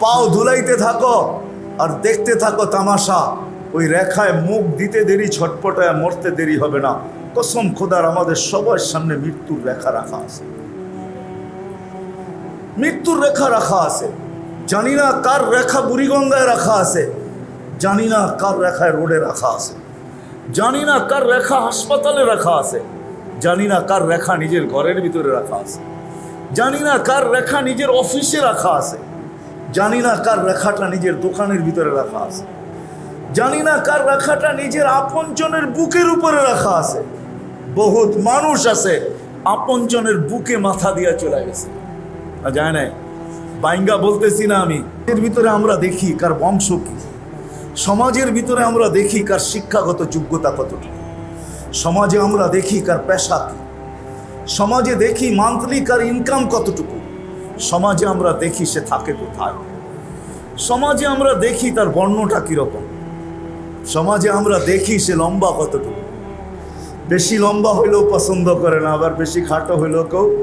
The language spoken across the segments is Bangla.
পাও ধুলাইতে থাকো আর দেখতে থাকো তামাশা। ওই রেখায় মুখ দিতে দেরি, ছটপটায় মরতে দেরি হবে না। কসম খোদার, আমাদের সবার সামনে মৃত্যুর রেখা রাখা আছে। মৃত্যুর রেখা রাখা আছে। জানি না কার রেখা বুড়িগঙ্গায় রাখা আছে। জানি না কার রেখায় রোডে রাখা আছে। জানি না কার রেখা হাসপাতালে রাখা আছে। জানি না কার রেখা নিজের ঘরের ভিতরে রাখা আছে। জানি না কার রেখা নিজের অফিসে রাখা আছে। জানি না কার রেখাটা নিজের দোকানের ভিতরে রাখা আছে। জানি না কার রেখাটা নিজের আপনজনের বুকের উপরে রাখা আছে। বহুত মানুষ আছে, আপনজনের বুকে মাথা দিয়া চলে গেছে। আর যায় না বাইঙ্গা বলতেছি না আমি, এর ভিতরে আমরা দেখি কার বংশ কি। সমাজের ভিতরে আমরা দেখি কার শিক্ষাগত যোগ্যতা কতটুকু। সমাজে আমরা দেখি কার পেশা কি। সমাজে দেখি মান্থলি কার ইনকাম কতটুকু। সমাজে আমরা দেখি সে থাকে কোথায়। সমাজে আমরা দেখি তার বর্ণটা কীরকম। সমাজে আমরা দেখি সে লম্বা কতটুকু। বেশি লম্বা হইলেও পছন্দ করে না, আবার বেশি খাটো হইলেও কেউ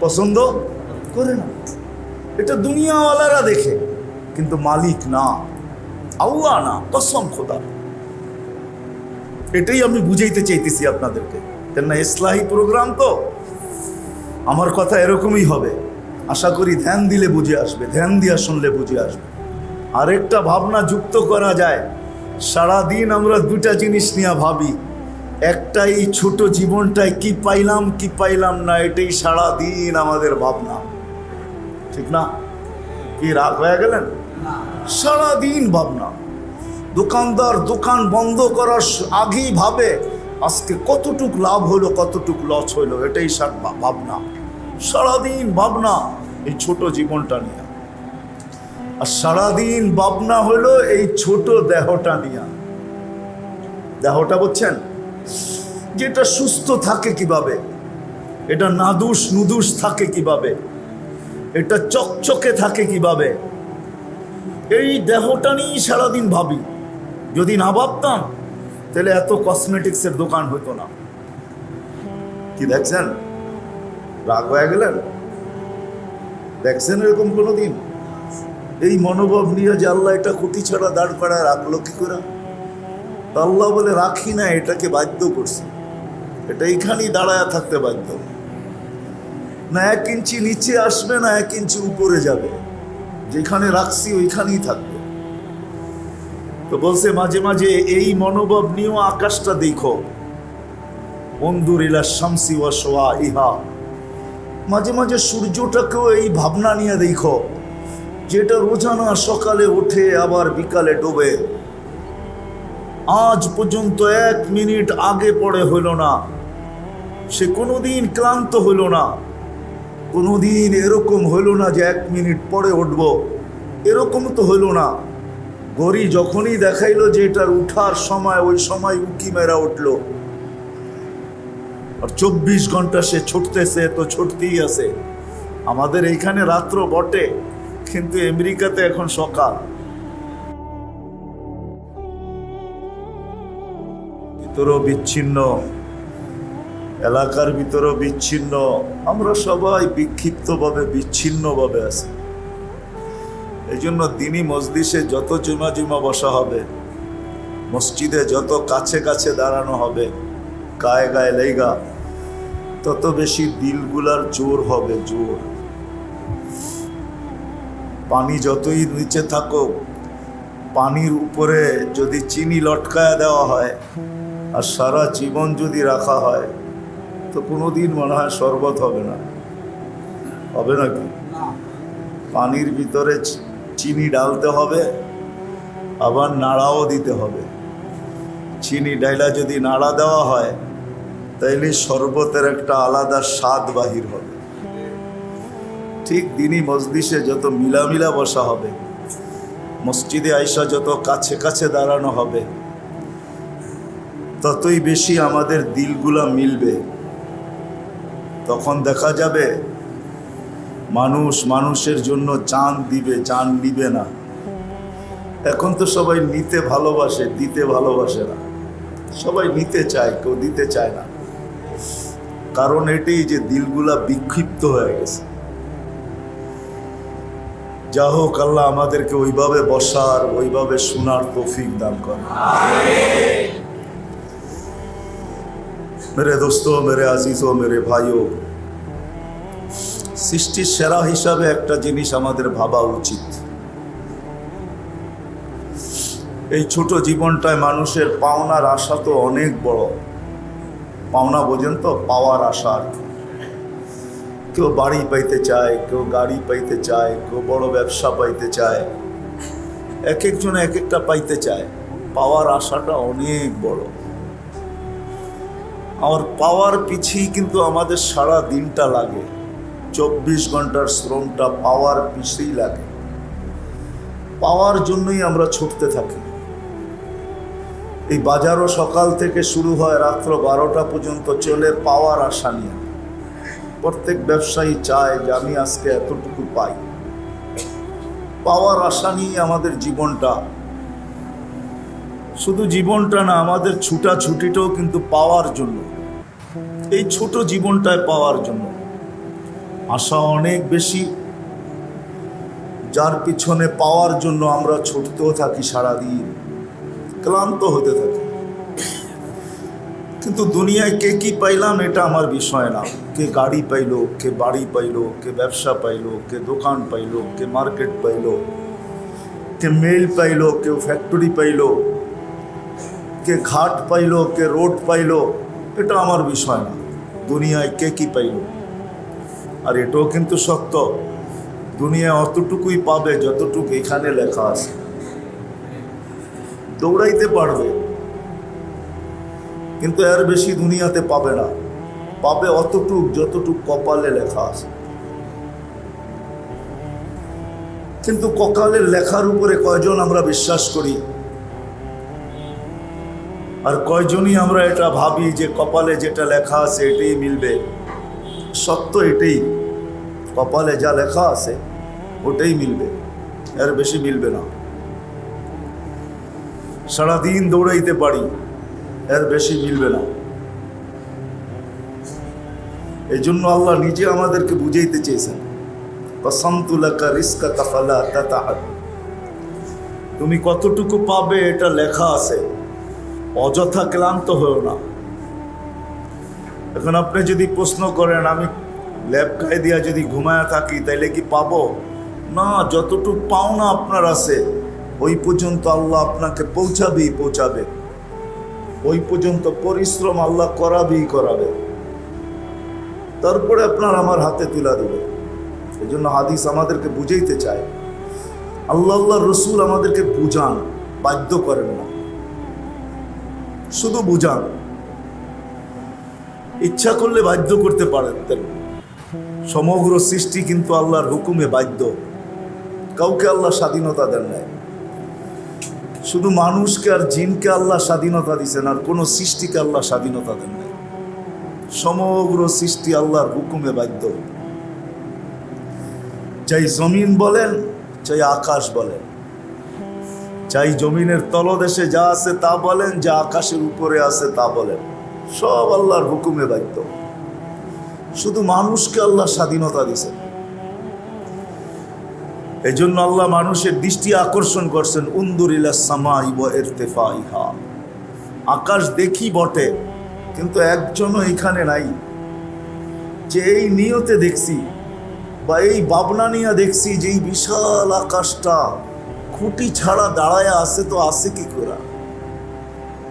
পছন্দ করে না। এটা দুনিয়াওয়ালারা দেখে, কিন্তু মালিক না। আল্লাহ না, কসম খোদা। এটাই আমি বুঝাইতে চাইতেছি আপনাদেরকে। কেননা ইসলাহী প্রোগ্রাম তো, আমার কথা এরকমই হবে। আশা করি ধ্যান দিলে বুঝে আসবে, ধ্যান দিয়া শুনলে বুঝে আসবে। আরেকটা ভাবনা যুক্ত করা যায়, সারাদিন আমরা দুটা জিনিস নিয়ে ভাবি একটা এই ছোট জীবনটায় কি পাইলাম কি পাইলাম না, এটাই সারাদিন আমাদের ভাবনা। ঠিক না? কি রাগ হয়ে গেলেন? সারাদিন ভাবনা। দোকানদার দোকান বন্ধ করার আগেই ভাবে, আজকে কতটুক লাভ হলো, কতটুক লস হলো, এটাই সার ভাবনা। সারাদিন ভাবনা এই ছোট জীবনটা নিয়ে। আর সারাদিন ভাবনা হলো এই ছোট দেহটা নিয়ে। দেহটা বুঝছেন যেটা সুস্থ থাকে কীভাবে? এটা নাদুস নুদুস থাকে কীভাবে? এটা চকচকে থাকে কীভাবে? এই দেহটা নিয়েই সারাদিন ভাবি। যদি না ভাবতাম, তাহলে এত কসমেটিক্সের দোকান হতো না। কি দেখছেন? রাগ হয়ে গেলেন? দেখছেন এরকম কোনো দিন এই মনোভাব নিয়ে যে আল্লাহ এটা খুঁটি ছাড়া দাঁড় করায় রাখল কি করে? আল্লাহ বলে, রাখি না, এটাকে বাধ্য করছি। এটা এইখানেই দাঁড়ায় থাকতে বাধ্য। না এক ইঞ্চি নিচে আসবে, না এক ইঞ্চি উপরে যাবে। যেখানে রাখছি, ওইখানেই থাকবে। তো বলছে, মাঝে মাঝে এই মনোভাব নিয়েও আকাশটা দেখো। বন্ধুর ইলা শামসি ওয়া সোয়া ইহা। মাঝে মাঝে সূর্যটাকেও এই ভাবনা নিয়ে দেখো, যেটা রোজানা সকালে ওঠে আবার বিকালে ডোবে। আজ পর্যন্ত এক মিনিট আগে পড়ে হইল না, সে কোনোদিন ক্লান্ত হইল না। কোনোদিন এরকম হইল না যে এক মিনিট পরে উঠব, এরকম তো হইল না। গড়ি যখনই দেখাইলো যে এটার উঠার সময়, ওই সময় উকি মেরা উঠল। আর চব্বিশ ঘণ্টা সে ছুটতেছে তো ছুটতেই আছে। আমাদের এইখানে রাত্র বটে, কিন্তু আমেরিকাতে এখন সকাল। ভিতরও বিচ্ছিন্ন, এলাকার ভিতরও বিচ্ছিন্ন, আমরা সবাই বিক্ষিপ্তভাবে বিচ্ছিন্নভাবে আছি। এই জন্য দিনই মসজিষে যত জুমা জুমা বসা হবে, মসজিদে যত কাছে কাছে দাঁড়ানো হবে, গায়ে গায়ে লেগা তত বেশি দিলগুলার জোর হবে, জোর। পানি যতই নিচে থাকুক, পানির উপরে যদি চিনি লটকায়া দেওয়া হয় আর সারা জীবন যদি রাখা হয়, তো কোনো দিন মনে হয় শরবত হবে না। হবে নাকি পানির ভিতরে চিনি ডালতে হবে, আবার নাড়াও দিতে হবে। চিনি ডাইলা যদি নাড়া দেওয়া হয় তাইলে শরবতের একটা আলাদা স্বাদ বাহির হবে। ঠিক দিনই মসজিদে যত মিলামিলা বসা হবে, মসজিদে আইসা যত কাছে কাছে দাঁড়ানো হবে, ততই বেশি আমাদের দিলগুলা মিলবে। তখন দেখা যাবে মানুষ মানুষের জন্য চান দিবে, চান নিবে না। এখন তো সবাই নিতে ভালোবাসে, দিতে ভালোবাসে না। সবাই নিতে চায়, কেউ দিতে চায় না। কারণ এটাই যে দিলগুলা বিক্ষিপ্ত হয়ে গেছে। যা হোক, আল্লাহ আমাদেরকে ওইভাবে বসার, ওইভাবে শোনার তৌফিক দান করে মেরে দোস্ত, মেরে আজিজ ও মেরে ভাইও সৃষ্টির সেরা হিসাবে একটা জিনিস আমাদের ভাবা উচিত। এই ছোট জীবনটায় মানুষের পাওনার আশা তো অনেক বড়। পাওনা বোঝেন তো পাওয়ার আশা। আর কেউ বাড়ি পাইতে চায়, কেউ গাড়ি পাইতে চায়, কেউ বড় ব্যবসা পাইতে চায় এক একজন এক একটা পাইতে চায়। পাওয়ার আশাটা অনেক বড়। আমার পাওয়ার পিছিয়ে কিন্তু আমাদের সারা দিনটা লাগে। চব্বিশ ঘণ্টার শ্রমটা পাওয়ার পিছিয়েই লাগে। পাওয়ার জন্যই আমরা ছুটতে থাকি। এই বাজারও সকাল থেকে শুরু হয় রাত্র বারোটা পর্যন্ত চলে পাওয়ার আশা নিয়ে। প্রত্যেক ব্যবসায়ী চায় যে আমি আজকে এতটুকু পাই। পাওয়ার আশা নিয়ে আমাদের জীবনটা। শুধু জীবনটা না, আমাদের ছুটাছুটিটাও কিন্তু পাওয়ার জন্য। এই ছোট জীবনটায় পাওয়ার জন্য। আশা অনেক বেশি। যার পিছনে পাওয়ার জন্য আমরা ছুটতেও থাকি সারাদিন। ক্লান্ত হতে থাকি। কিন্তু দুনিয়ায় কে কি পাইলাম এটা আমার বিষয় না। কে গাড়ি পাইলো, কে বাড়ি পাইলো, কে ব্যবসা পাইলো, কে দোকান পাইলো, কে মার্কেট পাইলো, কে মেল পাইলো কেউ ফ্যাক্টরি পাইলো, কে ঘাট পাইলো, কে রোড পাইলো, এটা আমার বিষয় না। দুনিয়ায় কে কি পাইলো? আর এটাও কিন্তু সত্য। দুনিয়ায় অতটুকুই পাবে যতটুকু এখানে লেখা আছে। দৌড়াইতে পারবে। কিন্তু এর বেশি দুনিয়াতে পাবে না। পাবে অতটুক যতটুক কপালে লেখা আছে। কিন্তু কপালের লেখার উপরে কয়জন আমরা বিশ্বাস করি? আর কয়জনই আমরা এটা ভাবি যে কপালে যেটা লেখা আছে এটাই মিলবে? সত্য এটাই। কপালে যা লেখা আছে, ওটাই মিলবে। এর বেশি মিলবে না। সারাদিন দৌড়াইতে পারি, এর বেশি মিলবে না। এই জন্য আল্লাহ নিজে আমাদেরকে বুঝাইতে চেয়েছেন রিস্কা তুমি কতটুকু পাবে এটা লেখা আছে, অযথা ক্লান্ত হয়েও না। এখন আপনি যদি প্রশ্ন করেন, আমি ল্যাব খাই দিয়া যদি ঘুমায় থাকি, তাইলে কি পাবো? না, যতটুকু পাওনা আপনার আছে ওই পর্যন্ত আল্লাহ আপনাকে পৌঁছাবেই পৌঁছাবে। ওই পর্যন্ত পরিশ্রম আল্লাহ করাবেই করাবে। তারপরে আপনার আমার হাতে তুলে দেবে। এই জন্য হাদিস আমাদেরকে বুঝাইতে চায়। আল্লাহ আল্লাহ রসুল আমাদেরকে বুঝান, বাধ্য করেন না। শুধু বুঝান। ইচ্ছা করলে বাধ্য করতে পারেন। সমগ্র সৃষ্টি কিন্তু আল্লাহর হুকুমে বাধ্য। কাউকে আল্লাহ স্বাধীনতা দেন নাই। শুধু মানুষকে আর জিনকে আল্লাহ স্বাধীনতা দিচ্ছেন আর কোনো সৃষ্টিকে আল্লাহ স্বাধীনতা দেন নাই। সমগ্র সৃষ্টি আল্লাহর হুকুমে বাধ্য। চাই জমিন বলেন চাই আকাশ বলেন চাই জমিনের তলদেশে যা আছে তা বলেন, যা আকাশের উপরে আছে তা বলেন, সব আল্লাহর হুকুমে বাধ্য। শুধু মানুষকে আল্লাহ স্বাধীনতা দিছেন। এই জন্য আল্লাহ মানুষের দৃষ্টি আকর্ষণ করছেন, উন্দুরিলা সামাই ইহা আকাশ দেখি বটে, কিন্তু একজনও এখানে নাই। যে এই নিয়তে দেখছি বা এই ভাবনা নিয়ে দেখছি যে এই বিশাল আকাশটা খুঁটি ছাড়া দাঁড়ায় আছে, তো আছে কি করে?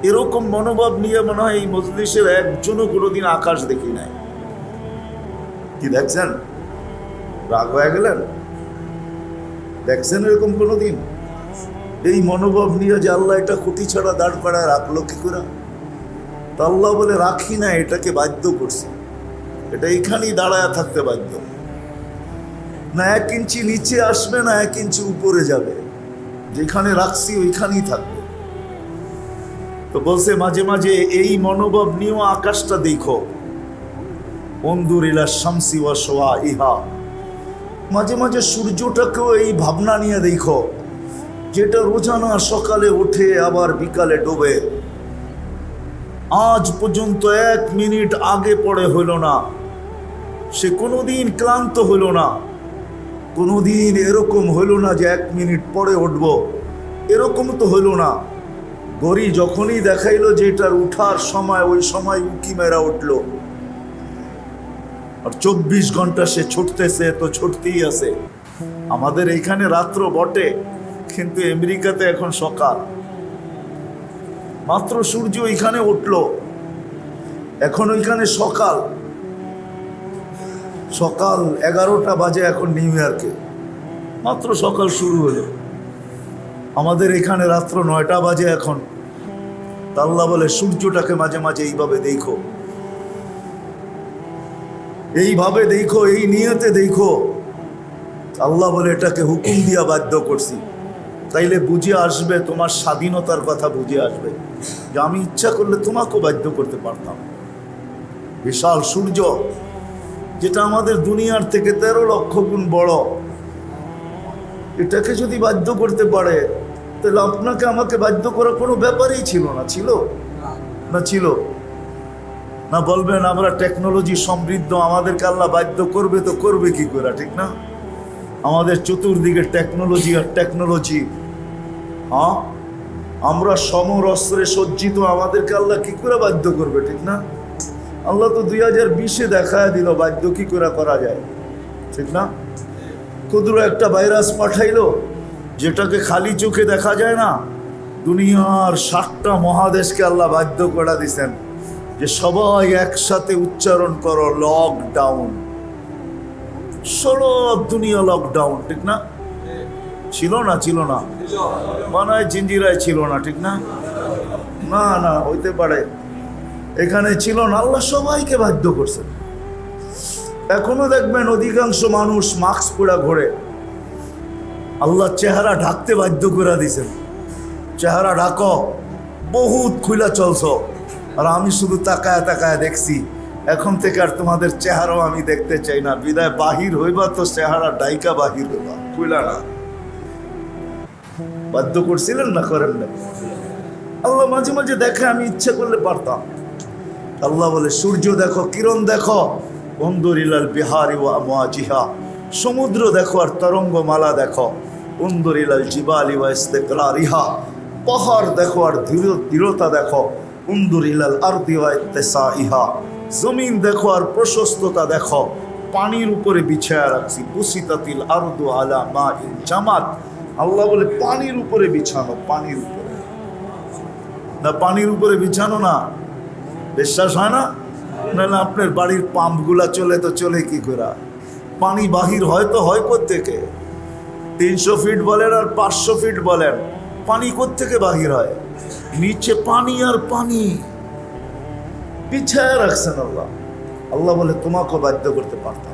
এরকম মনোভাব নিয়ে মনে হয় এই মজলিসের একজনও কোনোদিন আকাশ দেখি নাই। কি দেখছেন? রাগ হয়ে গেলেন? দেখছেন এরকম কোনো দিন এই মনোভাব নিয়ে যে আল্লাহ এটা খুঁটি ছাড়া দাঁড় করায় রাখল কি করে? আল্লাহ বলে, রাখি না, এটাকে বাধ্য করছি। এটা এখানেই দাঁড়ায় থাকতে বাধ্য। না এক ইঞ্চি নিচে আসবে, না এক ইঞ্চি উপরে যাবে। যেখানে রাখছি, ওইখানেই থাকবে। তো বলছে, মাঝে মাঝে এই মনোভাব নিয়েও আকাশটা দেখো। অন্দুরিলা শামসি ওয়া সোয়া ইহা। মাঝে মাঝে সূর্যটাকেও এই ভাবনা নিয়ে দেখো, যেটা রোজানা সকালে ওঠে আবার বিকালে ডোবে। আজ পর্যন্ত এক মিনিট আগে পড়ে হইল না, সে কোনোদিন ক্লান্ত হইল না, কোনোদিন এরকম হইল না যে এক মিনিট পরে উঠব। এরকম তো হইল না। গড়ি যখনই দেখাইলো যে এটার উঠার সময়, ওই সময় উকি মেরা উঠল। আর চব্বিশ ঘণ্টা সে ছুটতেছে, তো ছুটতেই আছে। আমাদের এইখানে রাত্র বটে, কিন্তু আমেরিকাতে এখন সকাল। মাত্র সূর্য ওইখানে উঠল। এখন ওইখানে সকাল। সকাল এগারোটা বাজে এখন নিউ ইয়র্কে। মাত্র সকাল শুরু হলো। আমাদের এখানে রাত্র নয়টা বাজে এখন। তা আল্লাহ বলে, সূর্যটাকে মাঝে মাঝে এইভাবে দেখো। এইভাবে দেখো, এই নিয়তে দেখো। আল্লাহ বলে, এটাকে হুকুম দিয়া বাধ্য করছি। তাইলে বুঝে আসবে, তোমার স্বাধীনতার কথা বুঝে আসবে। যে আমি ইচ্ছা করলে তোমাকেও বাধ্য করতে পারতাম। বিশাল সূর্য, যেটা আমাদের দুনিয়ার থেকে তেরো লক্ষ গুণ বড়। এটাকে যদি বাধ্য করতে পারে, তাহলে আপনাকে আমাকে বাধ্য করার কোনো ব্যাপারই ছিল না ছিল? না ছিল? না বলবেন, আমরা টেকনোলজি সমৃদ্ধ, আমাদেরকে আল্লাহ বাধ্য করবে তো করবে কি করে, ঠিক না? আমাদের চতুর্দিকে টেকনোলজি আর টেকনোলজি হ্যাঁ? আমরা সমর অস্ত্রে সজ্জিত, আমাদেরকে আল্লাহ কি করে বাধ্য করবে, ঠিক না? আল্লাহ তো দুই হাজার বিশে দেখা দিল, বাধ্য কি করে করা যায়, ঠিক না? ক্ষুদ্র একটা ভাইরাস পাঠাইলো, যেটাকে খালি চোখে দেখা যায় না, দুনিয়ার সাতটা মহাদেশকে আল্লাহ বাধ্য করা দিছেন। যে সবাই একসাথে উচ্চারণ করো লকডাউন ষোলো দুনিয়া লকডাউন ঠিক না? ছিল না ছিল না। মনে হয় জিঞ্জিরায় ছিল না, ঠিক না? না না, হইতে পারে। এখানে ছিল না, আল্লাহ সবাইকে বাধ্য করছেন। এখনও দেখবেন অধিকাংশ মানুষ মাস্ক পরা ঘোরে। আল্লাহ চেহারা ঢাকতে বাধ্য করে দিছেন চেহারা ঢাকো, বহুত খুলা চলছ। আর আমি শুধু তাকায় তাকায় দেখছি, এখন থেকে আর তোমাদের চেহারাও আমি দেখতে চাই না। বিদায়, বাহির হইবা তো চেহারা ডাইকা বাহির হইবা। খুলা না। বাধ্য করছিলেন না করেন না আল্লাহ মাঝে মাঝে দেখে আমি ইচ্ছে করলে পারতাম। আল্লাহ বলে, সূর্য দেখো, কিরণ দেখো অন্দরিলাল বিহারি ওয়া মুআজিহা সমুদ্র দেখো আর তরঙ্গমালা দেখো। অন্দরিলাল জিবালি ওয়া ইস্তিকরারিহা। পাহাড় দেখো আর দৃঢ়তা দেখো। ইত্তেসাইহা জমিন দেখো আর প্রশস্ততা দেখো। পানির উপরে বিছায়া রাখছি। বুসিতাতিল আরদু আলা মা জামাত। আল্লাহ বলে, পানির উপরে বিছানো, পানির উপরে। না, পানির উপরে বিছানো না। বিশ্বাস হয় না? নাহলে আপনার বাড়ির পাম্পগুলা চলে তো চলে কি করে পানি বাহির হয় তো হয় থেকে তিনশো ফিট বলেন আর পাঁচশো ফিট বলেন, পানি থেকে বাহির হয়? নিচে পানি আর পানি। পিছায় রাখছেন আল্লাহ। আল্লাহ বলে তোমাকে বাধ্য করতে পারতাম।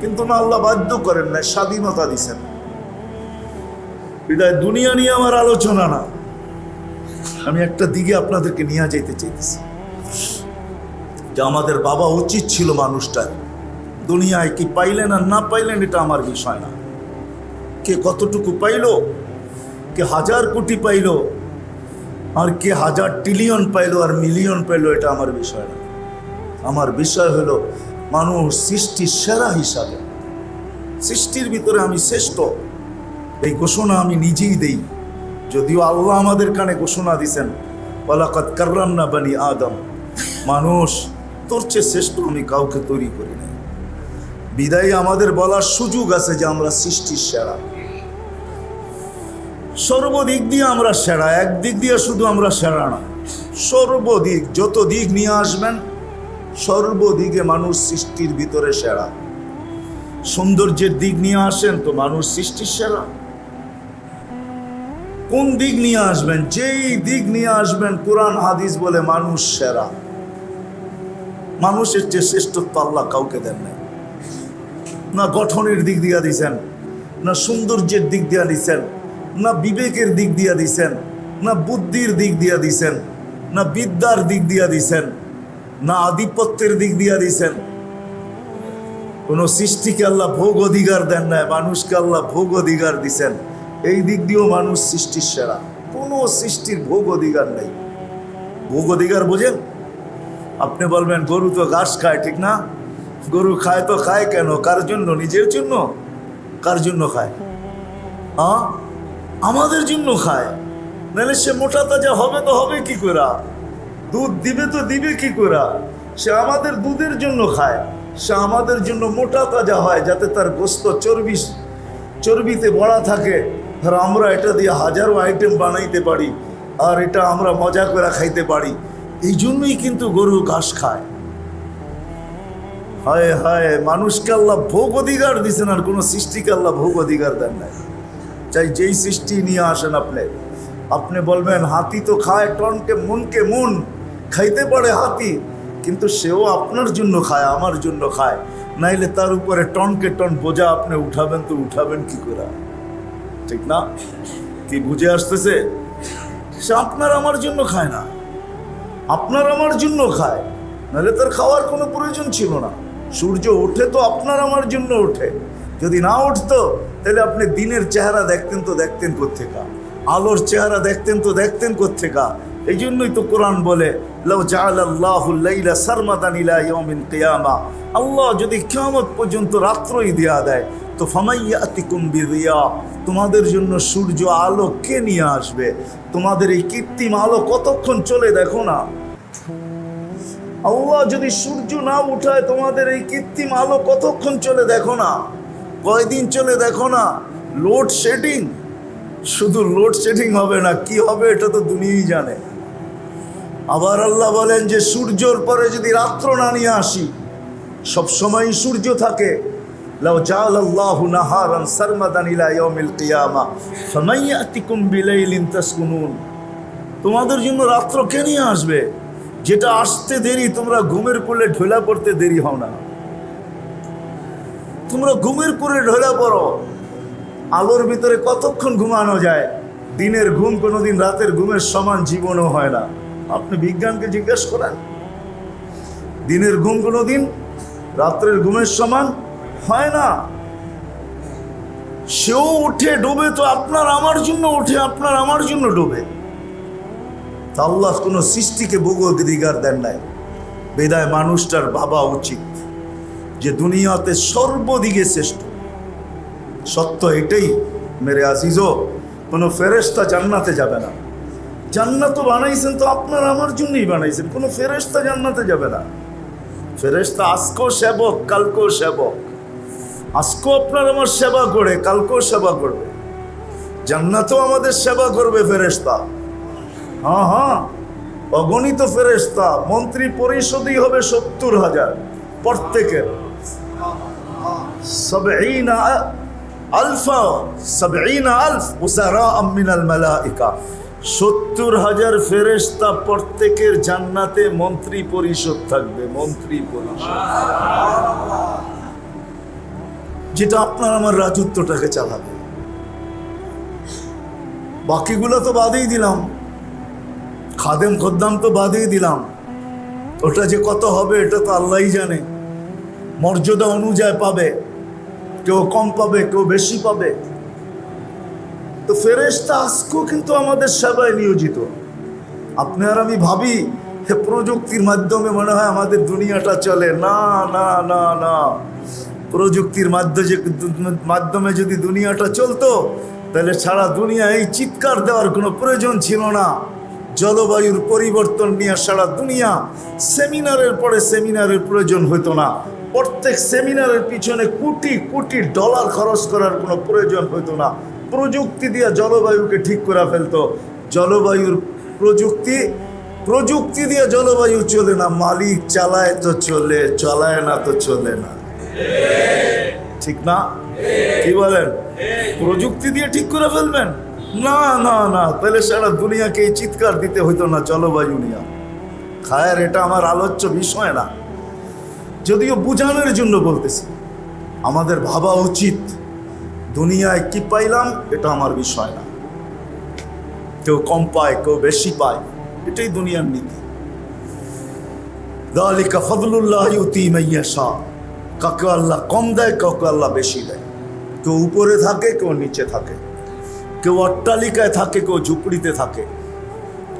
কিন্তু না, আল্লাহ বাধ্য করেন না স্বাধীনতা দিছেন। বিদায়, দুনিয়া নিয়ে আমার আলোচনা না। আমি একটা দিকে আপনাদেরকে নিয়ে যেতে চাইতেছি। যে আমাদের বাবা উচিত ছিল মানুষটার। দুনিয়ায় কি পাইলেন আর না পাইলেন, এটা আমার বিষয় না। কে কতটুকু পাইলো, কে হাজার কোটি পাইলো আর কে হাজার ট্রিলিয়ন পাইলো আর মিলিয়ন পাইলো, এটা আমার বিষয় না। আমার বিষয় হলো মানুষ সৃষ্টির সেরা হিসাবে। সৃষ্টির ভিতরে আমি শ্রেষ্ঠ। এই ঘোষণা আমি নিজেই দেই। যদিও আল্লাহ আমাদের কানে ঘোষণা দিছেন ওলাকাত কার্রাম না বানি আদম। মানুষ তোর চেয়ে শ্রেষ্ঠ আমি কাউকে তৈরি করি নাই। বিদায়ী আমাদের বলার সুযোগ আছে যে আমরা সৃষ্টির সেরা। সর্বদিক দিয়ে আমরা সেরা একদিক দিয়ে শুধু আমরা সেরা না। সর্বদিক, যত দিক নিয়ে আসবেন, সর্বদিকে মানুষ সৃষ্টির ভিতরে সেরা। সৌন্দর্যের দিক নিয়ে আসেন তো মানুষ সৃষ্টির সেরা। কোন দিক নিয়ে আসবেন, যেই দিক নিয়ে আসবেন, কোরআন, হাদিস বলে মানুষ সেরা। মানুষের চেয়ে শ্রেষ্ঠত্ব আল্লাহ কাউকে দেন নাই। না গঠনের দিক দিয়া দিছেন, না সৌন্দর্যের দিক দিয়া দিছেন না বিবেকের দিক দিয়া দিছেন, না বুদ্ধির দিক দিয়া দিছেন, না বিদ্যার দিক দিয়া দিছেন, না আধিপত্যের দিক দিয়া দিছেন। কোন সৃষ্টিকে আল্লাহ ভোগ অধিকার দেন না মানুষকে আল্লাহ ভোগ অধিকার দিছেন। এই দিক দিয়েও মানুষ সৃষ্টির সেরা। কোনো সৃষ্টির ভোগ অধিকার নেই। ভোগ অধিকার বোঝেন? আপনি বলবেন, গরু তো ঘাস খায়, ঠিক না? গরু খায় তো খায় কেন? কার জন্য? নিজের জন্য? কার জন্য খায়? আ? আমাদের জন্য খায়। নাহলে সে মোটা তাজা হবে তো হবে কি করে দুধ দিবে তো দিবে কি করে সে আমাদের দুধের জন্য খায়। সে আমাদের জন্য মোটা তাজা হয় যাতে তার গোস্ত চর্বি, চর্বিতে বড়া থাকে। আর আমরা এটা দিয়ে হাজারো আইটেম বানাইতে পারি আর এটা আমরা মজা করে খাইতে পারি। এই জন্যই কিন্তু গরু ঘাস খায়। হায় হায়, মানুষকে আল্লাহ ভোগ অধিকার দিছেন আর কোনো সৃষ্টিকে আল্লাহ ভোগ অধিকার দেন নাই। চাই, যেই সৃষ্টি নিয়ে আসেন আপনি। আপনি বলবেন, হাতি তো খায় টনকে, মনকে মন। খাইতে পারে হাতি, কিন্তু সেও আপনার জন্য খায়, আমার জন্য খায়। নাইলে তার উপরে টনকে টন বোঝা আপনি উঠাবেন তো উঠাবেন কি করে? ঠিক না? কি বুঝে আসতেছে? সে আপনার আমার জন্য খায় না। আপনার আমার জন্য খায়। নাহলে তার খাওয়ার কোনো প্রয়োজন ছিল না। সূর্য ওঠে তো আপনার আমার জন্য ওঠে। যদি না উঠতো, তাহলে আপনি দিনের চেহারা দেখতেন তো দেখতেন কোথেকা আলোর চেহারা দেখতেন তো দেখতেন কোথেকা এই জন্যই তো কোরআন বলে আল্লাহ যদি কিয়ামত পর্যন্ত রাত্রই দেয়া দেয়, তো ফামাইয়াতিকুম বিদিয়া, তোমাদের জন্য সূর্য আলো কে নিয়ে আসবে? তোমাদের এই কৃত্রিম আলো কতক্ষণ চলে দেখো না? আল্লাহ যদি সূর্য না উঠায়, তোমাদের এই কৃত্রিম আলো কতক্ষণ চলে দেখো না? কয়দিন চলে দেখো না লোড শেডিং শুধু লোড শেডিং হবে না, কি হবে এটা তো দুনিয়াই জানে। আবার আল্লাহ বলেন যে সূর্যর পরে যদি রাত্র না নিয়ে আসি, সব সময় সূর্য থাকে। লাউ জাআলাল্লাহু নাহারান সারমাদান ইলা ইয়াউমিল কিয়ামা ফামাইয়াতিকুম বিলাইলিন তাসকুনুন। তোমাদের জন্য রাত্র কে নিয়ে আসবে? যেটা আসতে দেরি, তোমরা ঘুমের কোলে ঢোলা পড়তে দেরি হও না। তোমরা ঘুমের কোলে ঢোলা পড়ো। আলোর ভিতরে কতক্ষণ ঘুমানো যায়? দিনের ঘুম কোনোদিন রাতের ঘুমের সমান জীবনও হয় না। আপনি বিজ্ঞানকে জিজ্ঞেস করেন, দিনের ঘুম কোনোদিন রাত্রের ঘুমের সমান হয় না? সেও উঠে ডোবে তো আপনার আমার জন্য উঠে, আপনার আমার জন্য ডোবে। তা আল্লাহ কোনো সৃষ্টিকে ভোগ অধিকার দেন নাই। বেদায় মানুষটার ভাবা উচিত। যে দুনিয়াতে সর্বদিকে শ্রেষ্ঠ। সত্য এটাই, মেরে আজিজও, কোনো ফেরেস্তা জান্নাতে যাবে না। জান্নাতও বানাইছেন তো আপনার আমার জন্যই বানাইছেন, কোনো ফেরেস্তা জান্নাতে যাবে না। ফেরেস্তা আজকেও সেবক, কালকেও সেবক। আজকেও আপনার আমার সেবা করে, কালকেও সেবা করবে। জান্নাতেও আমাদের সেবা করবে ফেরেস্তা হ্যাঁ হ্যাঁ অগণিত ফেরেস্তা মন্ত্রী পরিষদই হবে সত্তর হাজার, প্রত্যেকের। আলফা সবঈনা আলফ উসারা মিনাল মালাইকা সত্তর হাজার ফেরেস্তা প্রত্যেকের জান্নাতে মন্ত্রী পরিষদ থাকবে, মন্ত্রী পরিষদ। যেটা আপনার আমার রাজত্বটাকে চালাবে। বাকিগুলো তো বাদেই দিলাম। খাদেম খদ্দাম তো বাদেই দিলাম। ওটা যে কত হবে, এটা তো আল্লাহই জানে। মর্যাদা অনুযায়ী পাবে। কেউ কম পাবে, কেউ বেশি পাবে। তো ফেরেশতা আজকেও কিন্তু আমাদের সেবায় নিয়োজিত। আপনি আর আমি ভাবি, হে প্রযুক্তির মাধ্যমে মনে হয় আমাদের দুনিয়াটা চলে। না না না না। প্রযুক্তির মাধ্যমে মাধ্যমে যদি দুনিয়াটা চলতো, তাহলে সারা দুনিয়া এই চিৎকার দেওয়ার কোনো প্রয়োজন ছিল না। জলবায়ুর পরিবর্তন নিয়ে সারা দুনিয়া সেমিনারের পরে সেমিনারের প্রয়োজন হতো না। প্রত্যেক সেমিনারের পিছনে কোটি কোটি ডলার খরচ করার কোনো প্রয়োজন হতো না। প্রযুক্তি দিয়ে জলবায়ুকে ঠিক করে ফেলতো। জলবায়ুর প্রযুক্তি প্রযুক্তি দিয়ে জলবায়ু চলে না, মালিক চালায় তো চলে, চালায় না তো চলে না। ঠিক না? কি বলেন? প্রযুক্তি দিয়ে ঠিক করে ফেলবেন? না না না, তাহলে সারা দুনিয়াকে এই চিৎকার দিতে হইতো না জলবায়ু নিয়ে। খায়ের, এটা আমার আলোচ্য বিষয় না। যদিও বুঝানোর জন্য বলতেছি, আমাদের ভাবা উচিত। দুনিয়ায় কি পাইলাম, এটা আমার বিষয় না। কেউ কম পায়, কেউ বেশি পায়, এটাই দুনিয়ার নীতি। দালিকা ফদলুল্লাহ ইউতি মাইয়াশা কাকে আল্লাহ কম দেয়, কাউকে আল্লাহ বেশি দেয়। কেউ উপরে থাকে, কেউ নিচে থাকে। কেউ অট্টালিকায় থাকে, কেউ ঝুপড়িতে থাকে।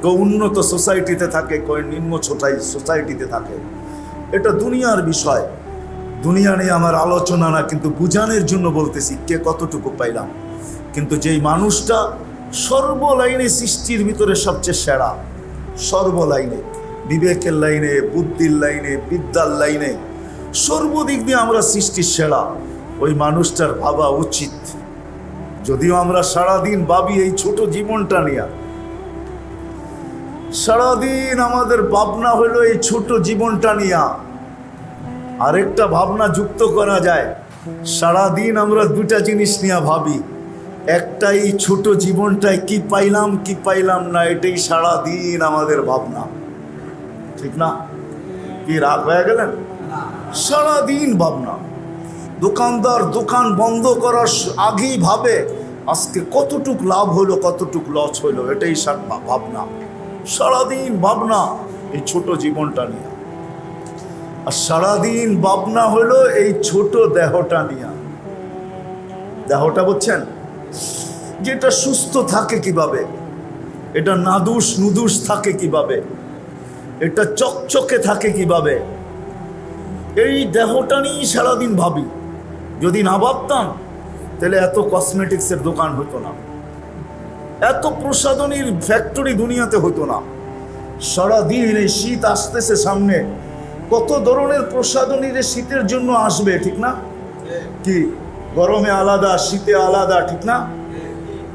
কেউ উন্নত সোসাইটিতে থাকে, কেউ নিম্ন ছোটাই সোসাইটিতে থাকে। এটা দুনিয়ার বিষয়। দুনিয়া নিয়ে আমার আলোচনা না, কিন্তু বুঝানোর জন্য বলতেছি কে কতটুকু পাইলাম। কিন্তু যেই মানুষটা সর্বলাইনে সৃষ্টির ভিতরে সবচেয়ে সেরা, সর্বলাইনে, বিবেকের লাইনে, বুদ্ধির লাইনে, বিদ্যার লাইনে, সর্বদিক দিয়ে আমরা সৃষ্টির সেরা, ওই মানুষটার ভাবা উচিত। যদিও আমরা সারাদিন ভাবি এই ছোট জীবনটা নিয়ে সারাদিন আমাদের ভাবনা হলো এই ছোট জীবনটা নিয়ে। আরেকটা ভাবনা যুক্ত করা যায়। সারাদিন আমরা দুটা জিনিস নিয়ে ভাবি। একটাই ছোট জীবনটায় কি পাইলাম কি পাইলাম না, এটাই সারাদিন আমাদের ভাবনা। ঠিক না? কি রাগ হয়ে গেলেন? সারাদিন ভাবনা। দোকানদার দোকান বন্ধ করার আগেই ভাবে, আজকে কতটুক লাভ হলো, কতটুক লস হলো, এটাই সার ভাবনা। সারাদিন ভাবনা এই ছোট জীবনটা নিয়ে। আর সারাদিন ভাবনা হলো এই ছোট দেহটা নিয়ে। দেহটা বুঝছেন? যেটা সুস্থ থাকে কীভাবে? এটা নাদুস নুদুস থাকে কীভাবে? এটা চকচকে থাকে কীভাবে? এই দেহটা নিয়েই সারাদিন ভাবি। যদি না ভাবতাম, তাহলে এত কসমেটিক্সের দোকান হতো না। এত প্রসাধনীর ফ্যাক্টরি দুনিয়াতে হতো না। সারাদিন এই শীত আসতেছে সামনে। কত ধরনের প্রসাধনীর শীতের জন্য আসবে, ঠিক না? কি? গরমে আলাদা, শীতে আলাদা, ঠিক না?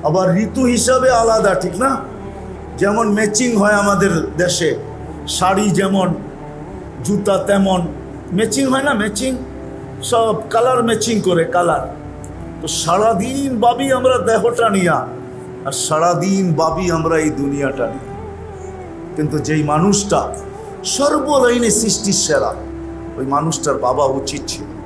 আবার ঋতু হিসাবে আলাদা, ঠিক না? যেমন ম্যাচিং হয় আমাদের দেশে। শাড়ি যেমন, জুতা তেমন। ম্যাচিং হয় না ম্যাচিং সব কালার ম্যাচিং করে কালার তো সারাদিন ভাবি আমরা দেহটা নিয়া। আর সারাদিন ভাবি আমরা এই দুনিয়াটা নিয়ে কিন্তু যেই মানুষটা সর্বলাইনে সৃষ্টির সেরা, ওই মানুষটার বাবা উচিত ছিল